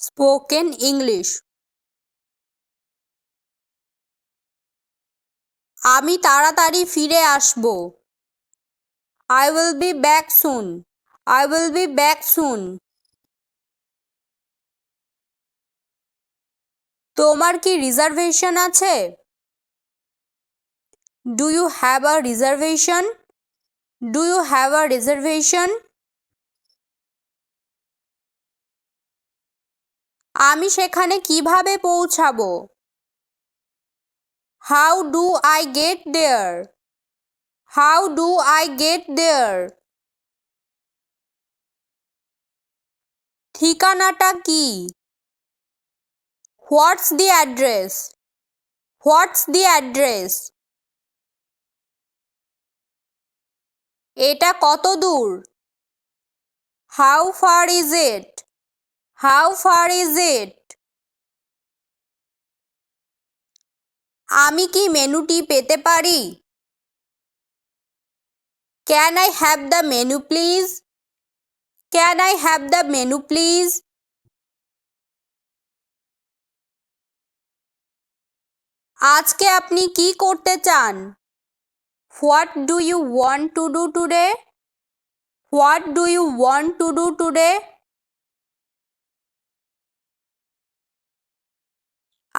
Spoken English আমি তাড়াতাড়ি ফিরে আসব। I will be back soon I will be back soon তোমার কি রিজার্ভেশন আছে? Do you have a reservation do you have a reservation আমি সেখানে কীভাবে পৌঁছাবো? How do I get there how do I get there ঠিকানাটা কি? What's the address what's the address এটা কত দূর? How far is it how far is it আমি কি মেনুটি পেতে পারি? Can I have the menu please can I have the menu please আজকে আপনি কি করতে চান? What do you want to do today what do you want to do today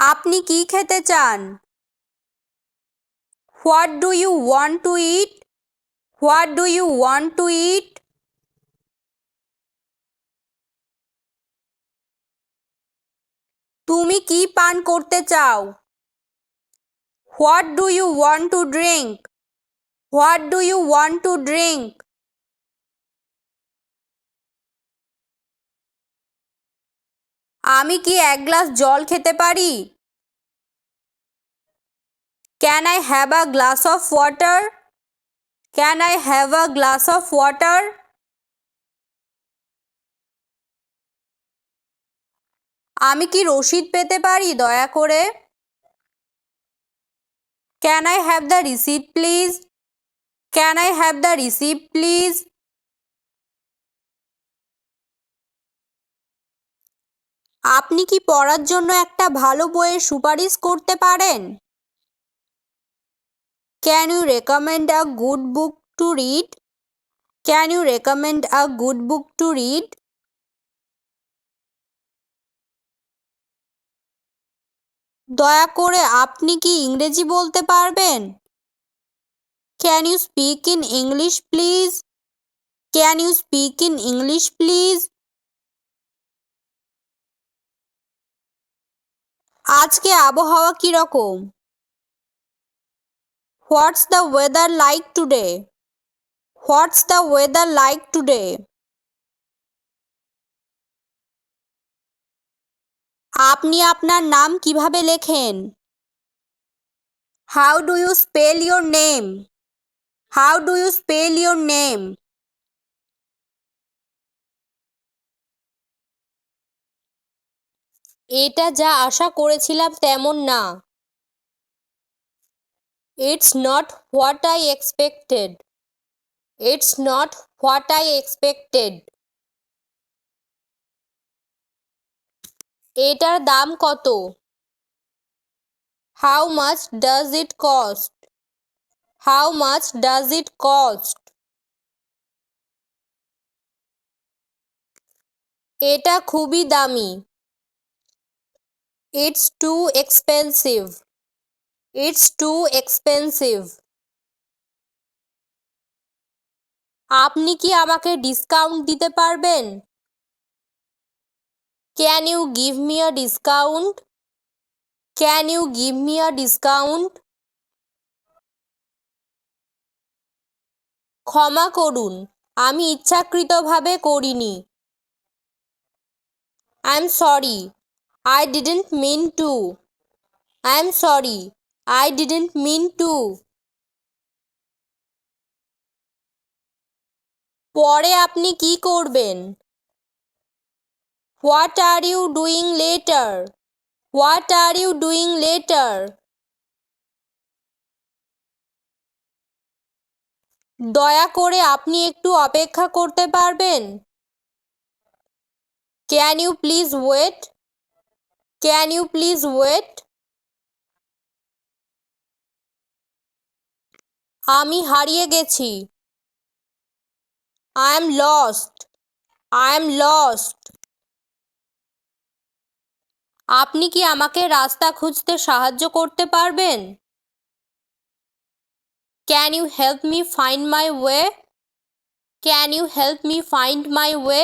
আপনি কি খেতে চান? What do you want to eat? What do you want to eat? তুমি কি পান করতে চাও? What do you want to drink what do you want to drink আমি কি এক গ্লাস জল খেতে পারি? Can I have a glass of water can I have a glass of water আমি কি রসিদ পেতে পারি, দয়া করে? Can I have the receipt please can I have the receipt please আপনি কি পড়ার জন্য একটা ভালো বইয়ের সুপারিশ করতে পারেন? Can you recommend a good book to read can you recommend a good book to read দয়া করে আপনি কি ইংরেজি বলতে পারবেন? Can you speak in English please can you speak in English please আজকে আবহাওয়া কীরকম? What's the weather like today what's the weather like today আপনি আপনার নাম কীভাবে লেখেন? How do you spell your name how do you spell your name এটা যা আশা করেছিলাম তেমন না। It's not what I expected it's not what I expected এটার দাম কত? How much does it cost how much does it cost এটা খুবই দামি। It's too expensive it's too expensive আপনি কি আমাকে ডিসকাউন্ট দিতে পারবেন? Can you give me a discount can you give me a discount ক্ষমা করুন, আমি ইচ্ছাকৃতভাবে করিনি। I am sorry I didn't mean to I am sorry I didn't mean to পরে আপনি কি করবেন? What are you doing later what are you doing later দয়া করে আপনি একটু অপেক্ষা করতে পারবেন? Can you please wait can you please wait আমি হারিয়ে গেছি। I am lost I am lost আপনি কি আমাকে রাস্তা খুঁজতে সাহায্য করতে পারবেন? Can you help me find my way can you help me find my way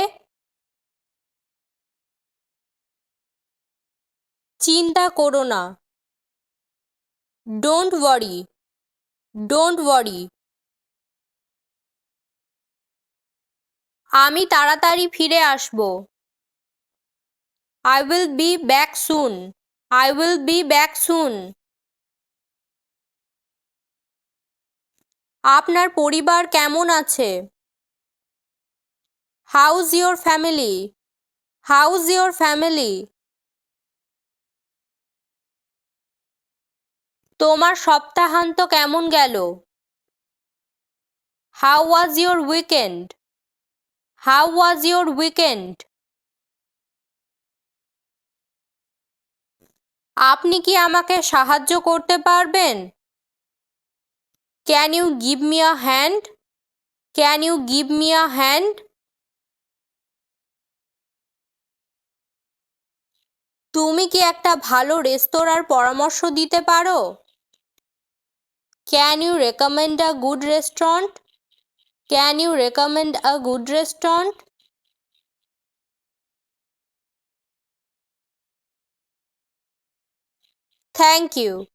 চিন্তা করো না। ডোন্ট ওয়ারি ডোন্ট ওয়ারি আমি তাড়াতাড়ি ফিরে আসব। I will be back soon I will be back soon আপনার পরিবার কেমন আছে? How's your family how's your family তোমার সপ্তাহান্ত কেমন গেল? How was your weekend how was your weekend আপনি কি আমাকে সাহায্য করতে পারবেন? Can you give me a hand can you give me a hand তুমি কি একটা ভালো রেস্তোরাঁর পরামর্শ দিতে পারো? Can you recommend a good restaurant? Can you recommend a good restaurant? Thank you.